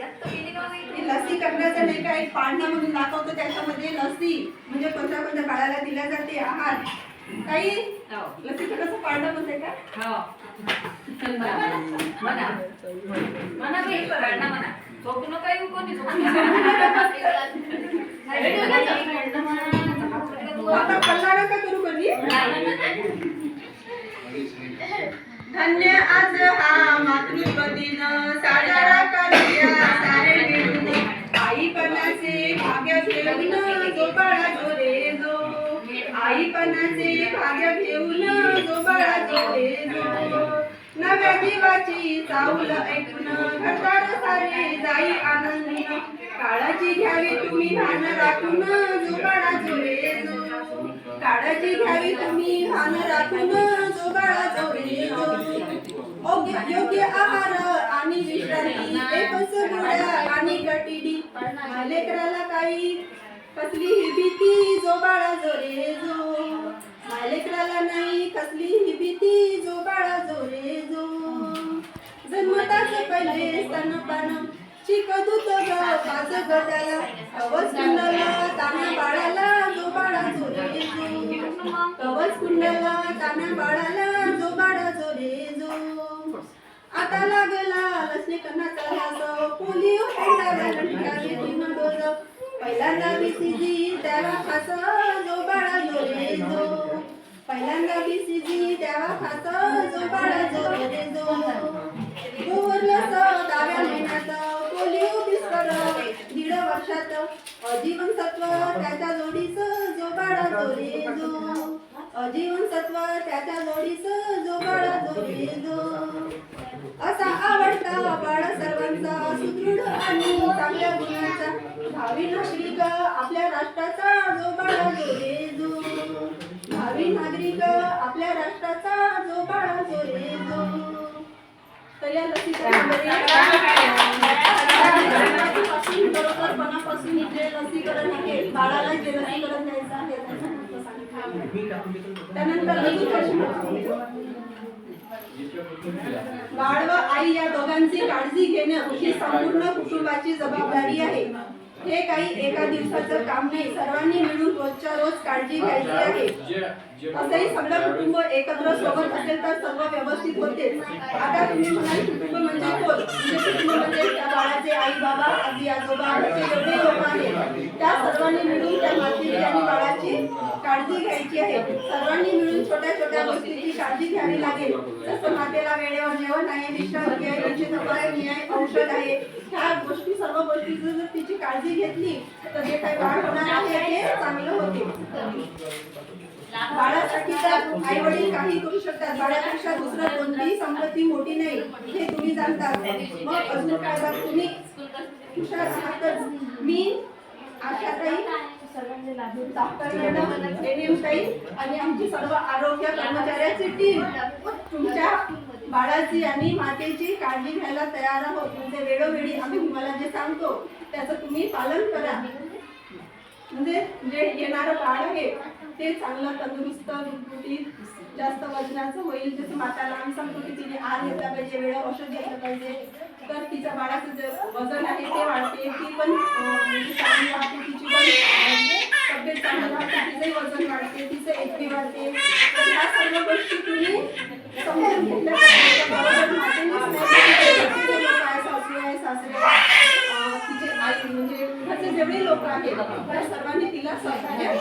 जास्त गेली का बाई? हे लसी करण्याचं नाही का एक पाळणा म्हणून दाखवतो त्याच्यामध्ये लसी म्हणजे कोणत्या कोणत्या बाळाला दिल्या जाते आहार. काही हो. लसीचं कसं पाळणं म्हणते का? हो. म्हणा. म्हणा म्हणा बाई म्हणा म्हणा. झोपू नका येऊ कोणी झोपू आता पल्ला नका करू कधी धन्य आज हा दिन आईपणाचे भाग्य घेऊन जो बाळा नव्या जीवाची चाऊल ऐकून घटार सारे जाई आनंदी. काळाची घ्यावी तुम्ही भान राखून जोबाळा बाळा जो रे घ्यावी तुम्ही भान राखून जोबाळा बाळा जो योग्य योग्य आहार आणि विश्रांती एकच गोळ्या आणि गटिडी लेकराला काही कसलीही भीती जो बाळा जो रे जो लेकराला नाही कसली ही भीती जो बाळा जो रे जो. जन्मताच पहिले स्तनपान चिकदूत ग पाच गटाला कवच कुंडला ताना बाळाला जो बाळा जो रे जो. कवच कुंडला ताना बाळाला जो बाळा जो रे जो. आता लागला लसणे कन्नाचा घास पोलिओ पेंडाला लटकावे तीन डोस पहिल्यांदा बीसीजी त्याला खास. जो बाळा जो रे जो. पहिल्यांदा बीसीजी द्यावा खास जो बाळा जो. रे जो गोवरलंच दहाव्या महिन्यात पोलिओ बिस्तर दीड वर्षात अजीवनसत्व त्याच्या जोडीच जो बाळा जो. रे जो त्याच्या जोडीच जो बाळा जो. रे जो असा आवडता बाळ सर्वांचा सुदृढ आणि चांगल्या गुणाचा. भावी नागरिक आपल्या राष्ट्राचा जो बाळा जो रे जो. तर या लसीकरण बरोबर मनापासून इथे लसीकरण आहे? बाळाला जे लसीकरण द्यायचं आहे. त्यानंतर बाळ व आई या दोघांची काळजी घेणं ही संपूर्ण कुटुंबाची जबाबदारी आहे. हे काही एका दिवसाचं काम नाही. सर्वांनी रोजच्या रोज काळजी घ्यायची आहे. असंही सगळं कुटुंब एकत्र सोबत असेल तर सर्व व्यवस्थित होते. आता तुम्ही म्हणाल कुटुंब म्हणजे कोण? म्हणजे कुटुंब म्हणजे त्या बाळाचे आई बाबा आजी आजोबा असे एवढे लोक आहेत. त्या सर्वांनी मिळून त्या मातेची आणि बाळाची काळजी घ्यायची आहे. सर्वांनी मिळून छोट्या छोट्या गोष्टीची काळजी घ्यावी लागेल. जसं मातेला वेळेवर जेवण आहे विश्रांती आहे औषध आहे ह्या गोष्टी जर तिची काळजी घेतली तर जे काही बाळ होणार आहे ते चांगलं होते. बाळासाठी तर आई वडील काही करू शकतात. बाळापेक्षा दुसरं कोणतीही संपत्ती मोठी नाही हे तुम्ही जाणतात. मग अजून काय बघ तुम्ही हुशार आहातच मी आशाताई डॉक्टर मॅडम एनएम आणि आमची सर्व आरोग्य कर्मचाऱ्याची टीम तुमच्या बाळाची आणि मातेची काळजी घ्यायला तयार आहोत. म्हणजे मी आम्ही तुम्हाला जे सांगतो त्याचं तुम्ही पालन करा. म्हणजे जे येणारं बाळ आहे ते चांगलं तंदुरुस्त गुटगुटीत जास्त वजनाचं होईल. जसं माताला आम्ही सांगतो की तिने आहार घेतला पाहिजे वेळेवर औषध घेतलं पाहिजे. तर तिच्या बाळाचं जे वजन आहे ते वाढते. ती पण म्हणजे चांगली वाढते. तिची पण तब्येत चांगली वाढते. तिचंही वजन वाढते. तिचं एकटी वाढते. तर ह्या सर्व गोष्टी तुम्ही समजून घेतल्या तिचे आई म्हणजे घरचे जेवढे लोक आहेत त्या सर्वांनी तिला सहकार्य